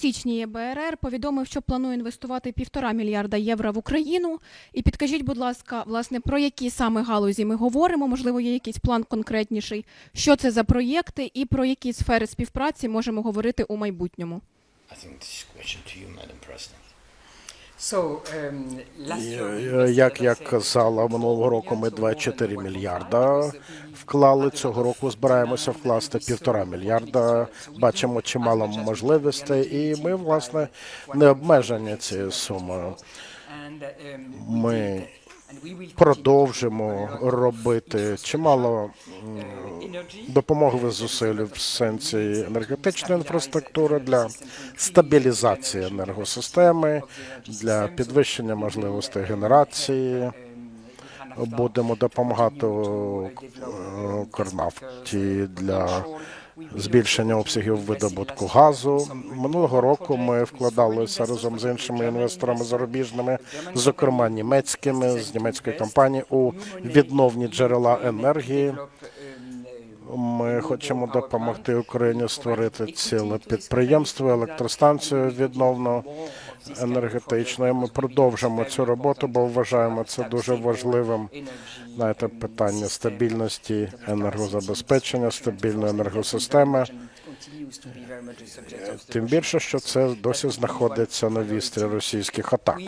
січні ЄБРР повідомив, що планує інвестувати півтора мільярда євро в Україну. І підкажіть, будь ласка, власне, про які саме галузі ми говоримо? Можливо, є якийсь план конкретніший. Що це за проєкти і про які сфери співпраці можемо говорити у майбутньому? I think this question to you, Madam President. Як я казала, минулого року ми 24 мільярда вклали. Цього року збираємося вкласти півтора мільярда. Бачимо чимало можливостей, і ми власне не обмежені цією сумою. um, Ми продовжимо робити чимало energy допомоги зусиль в сенсі енергетичної інфраструктури для стабілізації енергосистеми, для підвищення можливостей генерації. Будемо допомагати е, Корнафті для збільшення обсягів видобутку газу. Минулого року ми вкладалися разом з іншими інвесторами зарубіжними, зокрема німецькими з німецької компанії у відновні джерела енергії. Ми хочемо допомогти Україні створити ціле підприємство, електростанцію відновно енергетичну. І Ми продовжимо цю роботу, бо вважаємо це дуже важливим. Знаєте, питання стабільності енергозабезпечення, стабільної енергосистеми. Тим більше, що це досі знаходиться на вістрі російських атак.